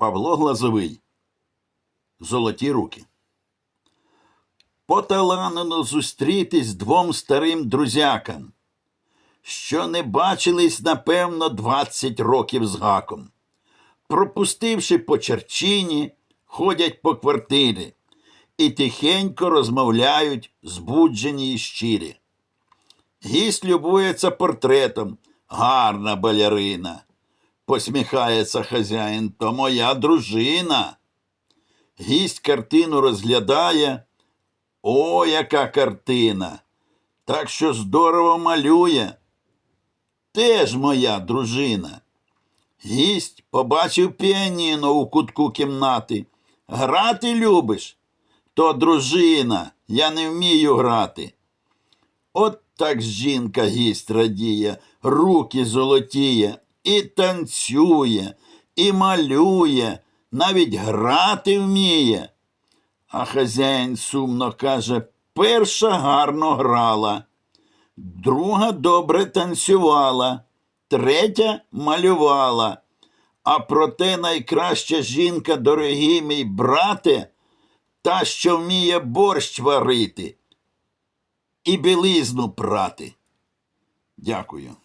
Павло Глазовий. Золоті руки. Поталанено зустрітись двом старим друзякам, що не бачились, напевно, двадцять років з гаком. Пропустивши по черчині, ходять по квартирі і тихенько розмовляють, збуджені й щирі. Гість любується портретом, гарна балярина. Посміхається хазяїн, то моя дружина. Гість картину розглядає. О, яка картина! Так що здорово малює. Теж моя дружина. Гість побачив піаніно у кутку кімнати. Грати любиш? То дружина, я не вмію грати. От так жінка гість радіє, руки золотіє, і танцює, і малює, навіть грати вміє. А хазяїн сумно каже, перша гарно грала, друга добре танцювала, третя малювала. А проте найкраща жінка, дорогі мій брате, та, що вміє борщ варити і білизну прати. Дякую.